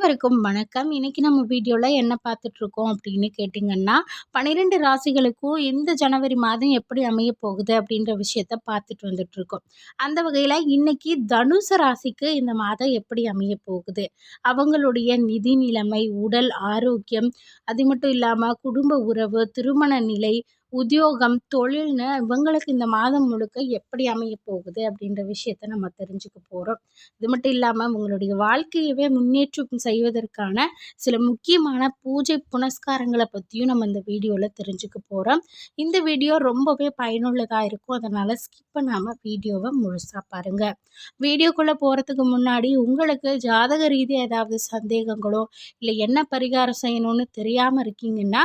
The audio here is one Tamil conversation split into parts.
அனைவருக்கும் வணக்கம். இன்னைக்கு நம்ம வீடியோவில் என்ன பார்த்துட்ருக்கோம் அப்படின்னு கேட்டிங்கன்னா பன்னிரெண்டு ராசிகளுக்கும் இந்த ஜனவரி மாதம் எப்படி அமைய போகுது அப்படின்ற விஷயத்த பார்த்துட்டு வந்துட்ருக்கோம். அந்த வகையில் இன்னைக்கு தனுசு ராசிக்கு இந்த மாதம் எப்படி அமைய போகுது? அவங்களுடைய நிதி நிலைமை உடல் ஆரோக்கியம் அது மட்டும் இல்லாமல் குடும்ப உறவு திருமண நிலை உத்தியோகம் தொழில்னு இவங்களுக்கு இந்த மாதம் முழுக்க எப்படி அமைய போகுது அப்படின்ற விஷயத்த நம்ம தெரிஞ்சுக்க போகிறோம் இது மட்டும் இல்லாமல் உங்களுடைய வாழ்க்கையவே முன்னேற்றம் செய்வதற்கான சில முக்கியமான பூஜை புனஸ்காரங்களை பற்றியும் நம்ம இந்த வீடியோவில் தெரிஞ்சுக்க போகிறோம் இந்த வீடியோ ரொம்பவே பயனுள்ளதாக இருக்கும். அதனால் ஸ்கிப் பண்ணாமல் வீடியோவை முழுசாக பாருங்கள் வீடியோக்குள்ளே போகிறதுக்கு முன்னாடி உங்களுக்கு ஜாதக ரீதியாக ஏதாவது சந்தேகங்களோ இல்லை என்ன பரிகாரம் செய்யணும்னு தெரியாமல் இருக்கீங்கன்னா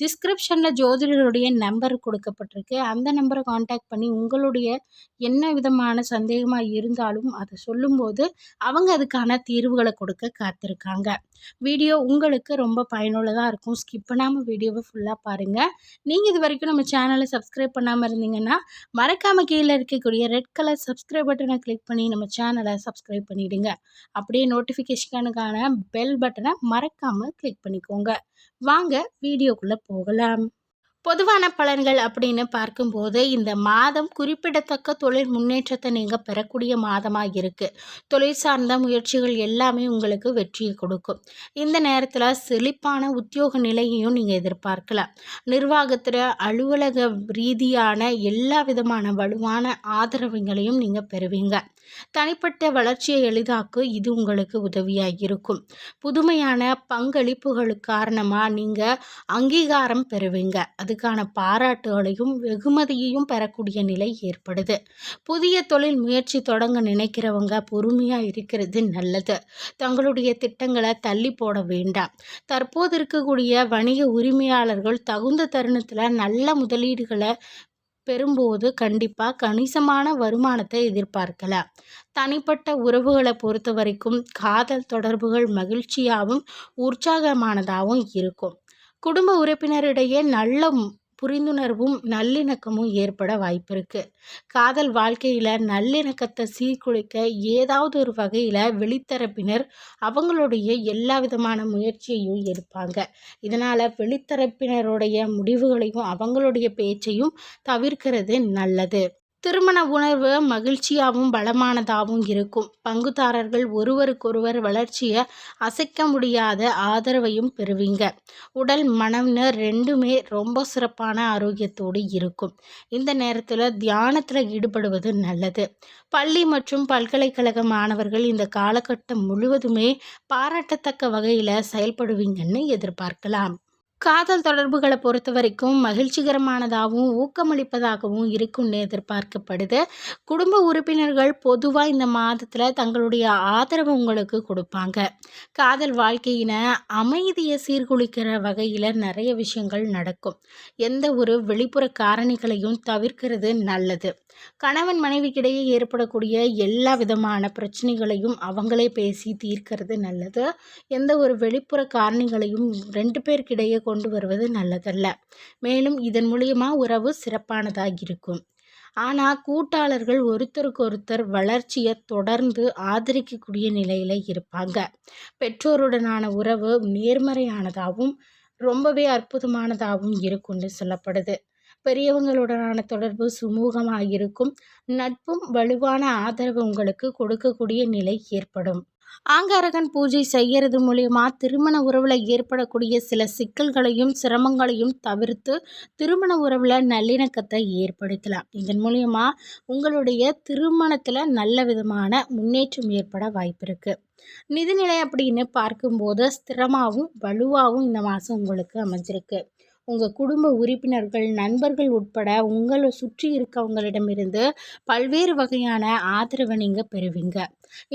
டிஸ்கிரிப்ஷனில் ஜோதிடருடைய நம்பர் கொடுக்கப்பட்டிருக்கு. அந்த நம்பரை காண்டாக்ட் பண்ணி உங்களுடைய என்ன விதமான சந்தேகமாக இருந்தாலும் அதை சொல்லும்போது அவங்க அதுக்கான தீர்வுகளை கொடுக்க காத்திருக்காங்க. வீடியோ உங்களுக்கு ரொம்ப பயனுள்ளதாக இருக்கும். ஸ்கிப் பண்ணாமல் வீடியோவை ஃபுல்லாக பாருங்கள் நீங்கள் இது வரைக்கும் நம்ம சேனலை சப்ஸ்கிரைப் பண்ணாமல் இருந்தீங்கன்னா மறக்காமல் கீழே இருக்கக்கூடிய ரெட் கலர் சப்ஸ்கிரைப் பட்டனை கிளிக் பண்ணி நம்ம சேனலை சப்ஸ்கிரைப் பண்ணிவிடுங்க அப்படியே நோட்டிஃபிகேஷனுக்கான பெல் பட்டனை மறக்காமல் கிளிக் பண்ணிக்கோங்க. வாங்க வீடியோக்குள்ளே कोगलाम பொதுவான பலன்கள் அப்படின்னு பார்க்கும்போது இந்த மாதம் குறிப்பிடத்தக்க தொழில் முன்னேற்றத்தை நீங்கள் பெறக்கூடிய மாதமாக இருக்குது தொழில் சார்ந்த முயற்சிகள் எல்லாமே உங்களுக்கு வெற்றியை கொடுக்கும். இந்த நேரத்தில் செழிப்பான உத்தியோக நிலையையும் நீங்கள் எதிர்பார்க்கலாம். நிர்வாகத்தில் அலுவலக ரீதியான எல்லா விதமான வலுவான ஆதரவுகளையும் நீங்கள் பெறுவீங்க. தனிப்பட்ட வளர்ச்சியை எளிதாக்க இது உங்களுக்கு உதவியாக இருக்கும். புதுமையான பங்களிப்புகளுக்கு காரணமாக நீங்கள் அங்கீகாரம் பெறுவீங்க. அதுக்கான பாராட்டுகளையும் வெகுமதியையும் பெறக்கூடிய நிலை ஏற்படுது. புதிய தொழில் முயற்சி தொடங்க நினைக்கிறவங்க பொறுமையாக இருக்கிறது நல்லது. தங்களுடைய திட்டங்களை தள்ளி போட வேண்டாம். தற்போது இருக்கக்கூடிய வணிக உரிமையாளர்கள் தகுந்த தருணத்தில் நல்ல முதலீடுகளை பெறும்போது கண்டிப்பாக கணிசமான வருமானத்தை எதிர்பார்க்கலாம். தனிப்பட்ட உறவுகளை பொறுத்த வரைக்கும் காதல் தொடர்புகள் மகிழ்ச்சியாகவும் உற்சாகமானதாகவும் இருக்கும். குடும்ப உறுப்பினரிடையே நல்ல புரிந்துணர்வும் நல்லிணக்கமும் ஏற்பட வாய்ப்பு இருக்குது காதல் வாழ்க்கையில் நல்லிணக்கத்தை சீர்குலைக்க ஏதாவது ஒரு வகையில் வெளித்தரப்பினர் அவங்களுடைய எல்லா விதமான முயற்சியையும் எடுப்பாங்க. இதனால் வெளித்தரப்பினருடைய முடிவுகளையும் அவங்களுடைய பேச்சையும் தவிர்க்கிறது நல்லது. திருமண உணர்வு மகிழ்ச்சியாகவும் பலமானதாகவும் இருக்கும். பங்குதாரர்கள் ஒருவருக்கொருவர் வளர்ச்சியை அசைக்க முடியாத ஆதரவையும் பெறுவீங்க. உடல் மனம்னு ரெண்டுமே ரொம்ப சிறப்பான ஆரோக்கியத்தோடு இருக்கும். இந்த நேரத்தில் தியானத்தில் ஈடுபடுவது நல்லது. பள்ளி மற்றும் பல்கலைக்கழக மாணவர்கள் இந்த காலகட்டம் முழுவதுமே பாராட்டத்தக்க வகையில் செயல்படுவீங்கன்னு எதிர்பார்க்கலாம். காதல் தொடர்புகளை பொறுத்த வரைக்கும் மகிழ்ச்சிகரமானதாகவும் ஊக்கமளிப்பதாகவும் இருக்கும்னு எதிர்பார்க்கப்படுது. குடும்ப உறுப்பினர்கள் பொதுவாக இந்த மாதத்தில் தங்களுடைய ஆதரவு உங்களுக்கு கொடுப்பாங்க. காதல் வாழ்க்கையின அமைதியை சீர்குலைக்கிற வகையில் நிறைய விஷயங்கள் நடக்கும். எந்த ஒரு வெளிப்புற காரணிகளையும் தவிர்க்கிறது நல்லது. கணவன் மனைவிக்கிடையே ஏற்படக்கூடிய எல்லா விதமான பிரச்சனைகளையும் அவங்களே பேசி தீர்க்கிறது நல்லது. எந்த ஒரு வெளிப்புற காரணிகளையும் ரெண்டு பேருக்கிடையே கொண்டு வருவது நல்லதல்ல. மேலும் இதன் மூலியமாக உறவு சிறப்பானதாக இருக்கும் ஆனால் கூட்டாளர்கள் ஒருத்தருக்கு ஒருத்தர் வளர்ச்சியை தொடர்ந்து ஆதரிக்கக்கூடிய நிலையில் இருப்பாங்க. பெற்றோருடனான உறவு நேர்மறையானதாகவும் ரொம்பவே அற்புதமானதாகவும் இருக்கும்னு சொல்லப்படுது. பெரியவங்களுடனான தொடர்பு சுமூகமாக இருக்கும். நட்பும் வலுவான ஆதரவு உங்களுக்கு கொடுக்கக்கூடிய நிலை ஏற்படும். ஆங்காரகன் பூஜை செய்கிறது மூலியமா திருமண உறவில் ஏற்படக்கூடிய சில சிக்கல்களையும் சிரமங்களையும் தவிர்த்து திருமண உறவில் நல்லிணக்கத்தை ஏற்படுத்தலாம். இதன் மூலியமா உங்களுடைய திருமணத்தில் நல்ல விதமான முன்னேற்றம் ஏற்பட வாய்ப்பு இருக்குது நிதிநிலை அப்படின்னு பார்க்கும்போது ஸ்திரமாகவும் வலுவாகவும் இந்த மாதம் உங்களுக்கு அமைஞ்சிருக்கு. உங்கள் குடும்ப உறுப்பினர்கள் நண்பர்கள் உட்பட உங்களை சுற்றி இருக்கவங்களிடமிருந்து பல்வேறு வகையான ஆதரவை நீங்கள் பெறுவீங்க.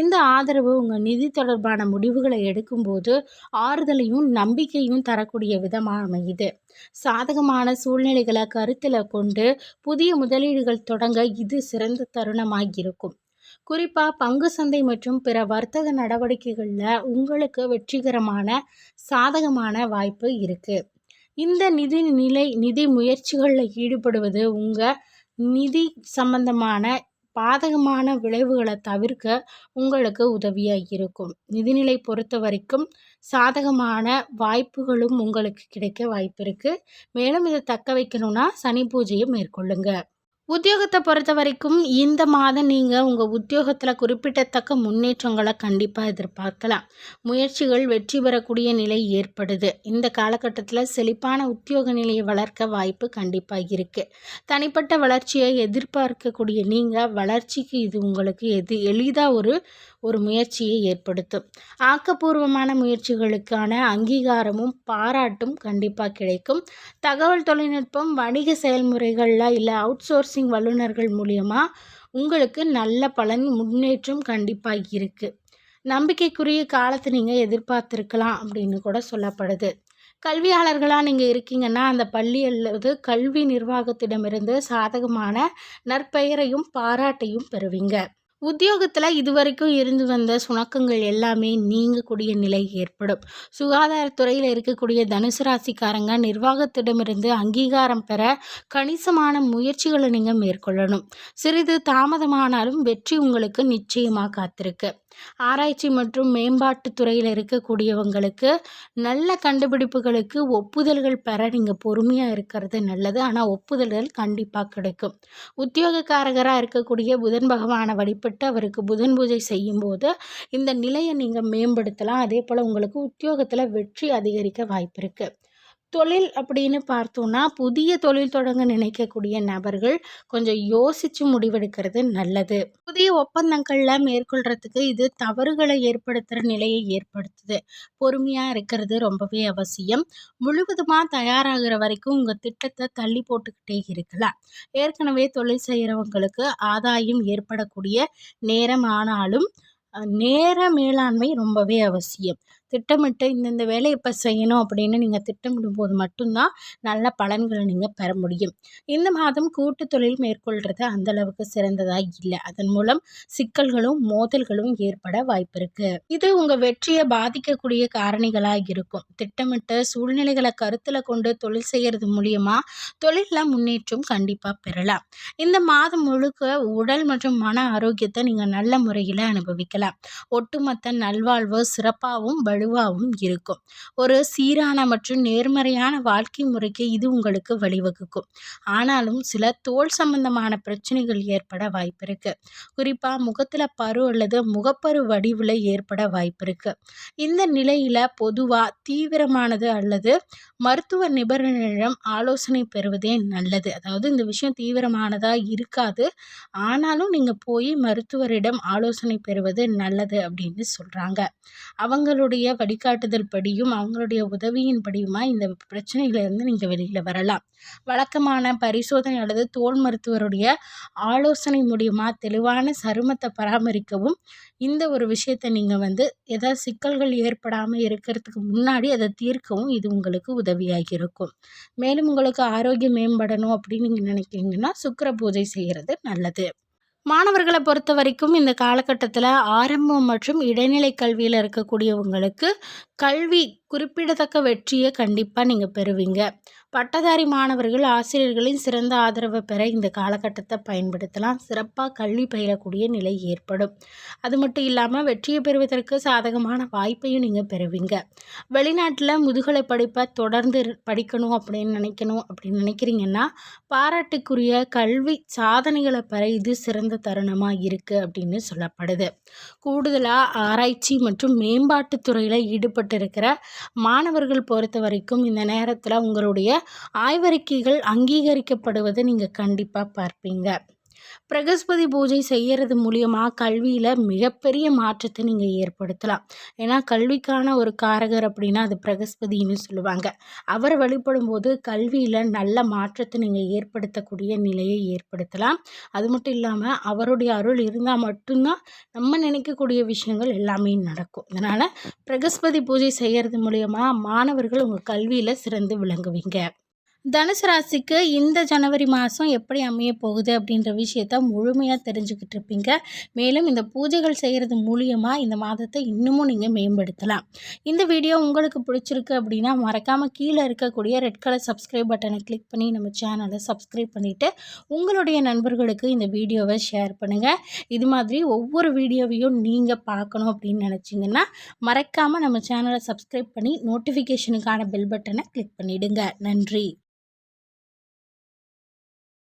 இந்த ஆதரவு உங்கள் நிதி தொடர்பான முடிவுகளை எடுக்கும்போது ஆறுதலையும் நம்பிக்கையும் தரக்கூடிய விதமாக அமையுது. சாதகமான சூழ்நிலைகளை கருத்தில் கொண்டு புதிய முதலீடுகள் தொடங்க இது சிறந்த தருணமாக இருக்கும். குறிப்பாக பங்கு சந்தை மற்றும் பிற வர்த்தக நடவடிக்கைகளில் உங்களுக்கு வெற்றிகரமான சாதகமான வாய்ப்பு இருக்குது இந்த நிதி நிலை நிதி முயற்சிகளில் ஈடுபடுவது உங்கள் நிதி சம்பந்தமான பாதகமான விளைவுகளை தவிர்க்க உங்களுக்கு உதவியாக இருக்கும். நிதிநிலை பொறுத்த வரைக்கும் சாதகமான வாய்ப்புகளும் உங்களுக்கு கிடைக்க வாய்ப்பு இருக்குது மேலும் இதை தக்க வைக்கணும்னா சனி பூஜையை மேற்கொள்ளுங்கள் உத்தியோகத்தை பொறுத்த வரைக்கும் இந்த மாதம் நீங்கள் உங்கள் உத்தியோகத்தில் குறிப்பிடத்தக்க முன்னேற்றங்களை கண்டிப்பாக எதிர்பார்க்கலாம். முயற்சிகள் வெற்றி பெறக்கூடிய நிலை ஏற்படுது. இந்த காலகட்டத்தில் செழிப்பான உத்தியோக நிலையை வளர்க்க வாய்ப்பு கண்டிப்பாக இருக்குது தனிப்பட்ட வளர்ச்சியை எதிர்பார்க்கக்கூடிய நீங்கள் வளர்ச்சிக்கு இது உங்களுக்கு எது எளிதாக ஒரு ஒரு முயற்சியை ஏற்படுத்தும். ஆக்கப்பூர்வமான முயற்சிகளுக்கான அங்கீகாரமும் பாராட்டும் கண்டிப்பாக கிடைக்கும். தகவல் தொழில்நுட்பம் வணிக செயல்முறைகளில் இல்லை அவுட் சோர்சிங் வல்லுநர்கள் மூலியமாக உங்களுக்கு நல்ல பலன் முன்னேற்றம் கண்டிப்பாக இருக்குது நம்பிக்கைக்குரிய காலத்தை நீங்கள் எதிர்பார்த்துருக்கலாம் அப்படின்னு கூட சொல்லப்படுது. கல்வியாளர்களாக நீங்கள் இருக்கீங்கன்னா அந்த பள்ளி அல்லது கல்வி நிர்வாகத்திடமிருந்து சாதகமான நற்பெயரையும் பாராட்டையும் பெறுவீங்க. உத்தியோகத்தில் இதுவரைக்கும் இருந்து வந்த சுணக்கங்கள் எல்லாமே நீங்கக்கூடிய நிலை ஏற்படும். சுகாதாரத்துறையில் இருக்கக்கூடிய தனுசு ராசிக்காரங்க நிர்வாகத்திடமிருந்து அங்கீகாரம் பெற கணிசமான முயற்சிகளை நீங்கள் மேற்கொள்ளணும். சிறிது தாமதமானாலும் வெற்றி உங்களுக்கு நிச்சயமாக காத்திருக்கு. ஆராய்ச்சி மற்றும் மேம்பாட்டு துறையில் இருக்கக்கூடியவங்களுக்கு நல்ல கண்டுபிடிப்புகளுக்கு ஒப்புதல்கள் பெற நீங்கள் பொறுமையாக இருக்கிறது நல்லது. ஆனால் ஒப்புதல்கள் கண்டிப்பாக கிடைக்கும். உத்தியோகக்காரகராக இருக்கக்கூடிய புதன் பகவானை வழிபட்டு அவருக்கு புதன் பூஜை செய்யும்போது இந்த நிலையை நீங்கள் மேம்படுத்தலாம். அதே போல் உங்களுக்கு உத்தியோகத்தில் வெற்றி அதிகரிக்க வாய்ப்பு இருக்குது தொழில் அப்படின்னு பார்த்தோன்னா புதிய தொழில் தொடங்க நினைக்கக்கூடிய நபர்கள் கொஞ்சம் யோசித்து முடிவெடுக்கிறது நல்லது. புதிய ஒப்பந்தங்களில் மேற்கொள்கிறதுக்கு இது தவறுகளை ஏற்படுத்துகிற நிலையை ஏற்படுத்துது. பொறுமையாக இருக்கிறது ரொம்பவே அவசியம். முழுவதுமாக தயாராகிற வரைக்கும் உங்கள் திட்டத்தை தள்ளி போட்டுக்கிட்டே இருக்கலாம். ஏற்கனவே தொழில் செய்கிறவங்களுக்கு ஆதாயம் ஏற்படக்கூடிய நேரம் ஆனாலும் நேர மேலாண்மை ரொம்பவே அவசியம். திட்டமிட்டு இந்தந்த வேலையை இப்போ செய்யணும் அப்படின்னு நீங்கள் திட்டமிடும் போது மட்டும்தான் நல்ல பலன்களை நீங்கள் பெற முடியும். இந்த மாதம் கூட்டு தொழில் மேற்கொள்கிறது அந்தளவுக்கு சிறந்ததாக இல்லை. அதன் மூலம் சிக்கல்களும் மோதல்களும் ஏற்பட வாய்ப்பு இருக்குது இது உங்கள் வெற்றியை பாதிக்கக்கூடிய காரணிகளாக இருக்கும். திட்டமிட்ட சூழ்நிலைகளை கருத்தில் கொண்டு தொழில் செய்கிறது மூலியமாக தொழிலில் முன்னேற்றம் கண்டிப்பாக பெறலாம். இந்த மாதம் முழுக்க உடல் மற்றும் மன ஆரோக்கியத்தை நீங்கள் நல்ல முறையில் அனுபவிக்கலாம். ஒட்டுமொத்த நல்வாழ்வு சிறப்பாகவும் வலுவாகவும் இருக்கும். ஒரு சீரான மற்றும் நேர்மறையான வாழ்க்கை முறைக்கு இது உங்களுக்கு வழிவகுக்கும். ஆனாலும் சில தோல் சம்பந்தமான பிரச்சனைகள் ஏற்பட வாய்ப்பு இருக்கு. குறிப்பாக முகத்தில் பரு அல்லது முகப்பரு வடிவில் ஏற்பட வாய்ப்பு இருக்கு. இந்த நிலையில் பொதுவாக தீவிரமானது அல்லது மருத்துவ நிபுணரிடம் ஆலோசனை பெறுவதே நல்லது. அதாவது இந்த விஷயம் தீவிரமானதாக இருக்காது. ஆனாலும் நீங்கள் போய் மருத்துவரிடம் ஆலோசனை பெறுவது நல்லது அப்படின்னு சொல்கிறாங்க அவங்களுடைய வழிகாட்டுதல் படியும் அவங்களுடைய உதவியின் படியுமா? இந்த பிரச்சனையிலேருந்து நீங்கள் வெளியில் வரலாம். வழக்கமான பரிசோதனை அல்லது தோல் மருத்துவருடைய ஆலோசனை மூலியமா தெளிவான சருமத்தை பராமரிக்கவும் இந்த ஒரு விஷயத்தை நீங்கள் வந்து ஏதாவது சிக்கல்கள் ஏற்படாமல் இருக்கிறதுக்கு முன்னாடி அதை தீர்க்கவும் இது உங்களுக்கு உதவியாக இருக்கும். மேலும் உங்களுக்கு ஆரோக்கியம் மேம்படணும் அப்படின்னு நீங்கள் நினைக்கிறீங்கன்னா சுக்கர பூஜை செய்கிறது நல்லது. மாணவர்களை பொறுத்த வரைக்கும் இந்த காலகட்டத்தில் ஆரம்பம் மற்றும் இடைநிலை கல்வியில் இருக்கக்கூடியவங்களுக்கு கல்வி குறிப்பிடத்தக்க வெற்றியை கண்டிப்பாக நீங்கள் பெறுவீங்க. பட்டதாரி மாணவர்கள் ஆசிரியர்களின் சிறந்த ஆதரவை பெற இந்த காலகட்டத்தை பயன்படுத்தலாம். சிறப்பாக கல்வி பயிலக்கூடிய நிலை ஏற்படும். அது மட்டும் இல்லாமல் வெற்றியை பெறுவதற்கு சாதகமான வாய்ப்பையும் நீங்கள் பெறுவீங்க. வெளிநாட்டில் முதுகலை படிப்பை தொடர்ந்து படிக்கணும் அப்படின்னு நினைக்கணும் அப்படின்னு நினைக்கிறீங்கன்னா பாராட்டுக்குரிய கல்வி சாதனைகளை பெற இது சிறந்த தருணமாக இருக்குது அப்படின்னு சொல்லப்படுது. கூடுதலாக ஆராய்ச்சி மற்றும் மேம்பாட்டுத் துறையில் ஈடுபட்டிருக்கிற மாணவர்கள் பொறுத்த வரைக்கும் இந்த நேரத்தில் உங்களுடைய ஆய்வறிக்கைகள் அங்கீகரிக்கப்படுவதை நீங்கள் கண்டிப்பாக பார்ப்பீங்க. பிரகஸ்பதி பூஜை செய்கிறது மூலியமாக கல்வியில் மிகப்பெரிய மாற்றத்தை நீங்கள் ஏற்படுத்தலாம். ஏன்னா கல்விக்கான ஒரு காரகர் அப்படின்னா அது பிரகஸ்பதின்னு சொல்லுவாங்க. அவரை வழிபடும் போது கல்வியில் நல்ல மாற்றத்தை நீங்கள் ஏற்படுத்தக்கூடிய நிலையை ஏற்படுத்தலாம். அது மட்டும் இல்லாமல் அவருடைய அருள் இருந்தால் மட்டும்தான் நம்ம நினைக்கக்கூடிய விஷயங்கள் எல்லாமே நடக்கும். அதனால் பிரகஸ்பதி பூஜை செய்கிறது மூலியமாக மாணவர்கள் உங்கள் கல்வியில் சிறந்து விளங்குவீங்க. தனுசு ராசிக்கு இந்த ஜனவரி மாதம் எப்படி அமைய போகுது அப்படின்ற விஷயத்த முழுமையாக தெரிஞ்சுக்கிட்டு இருப்பீங்க. மேலும் இந்த பூஜைகள் செய்கிறது மூலியமாக இந்த மாதத்தை இன்னமும் நீங்கள் மேம்படுத்தலாம். இந்த வீடியோ உங்களுக்கு பிடிச்சிருக்கு அப்படின்னா மறக்காமல் கீழே இருக்கக்கூடிய ரெட் கலர் சப்ஸ்கிரைப் பட்டனை கிளிக் பண்ணி நம்ம சேனலை சப்ஸ்கிரைப் பண்ணிவிட்டு உங்களுடைய நண்பர்களுக்கு இந்த வீடியோவை ஷேர் பண்ணுங்கள் இது மாதிரி ஒவ்வொரு வீடியோவையும் நீங்கள் பார்க்கணும் அப்படின்னு நினச்சிங்கன்னா மறக்காமல் நம்ம சேனலை சப்ஸ்கிரைப் பண்ணி நோட்டிஃபிகேஷனுக்கான பெல் பட்டனை கிளிக் பண்ணிவிடுங்க நன்றி.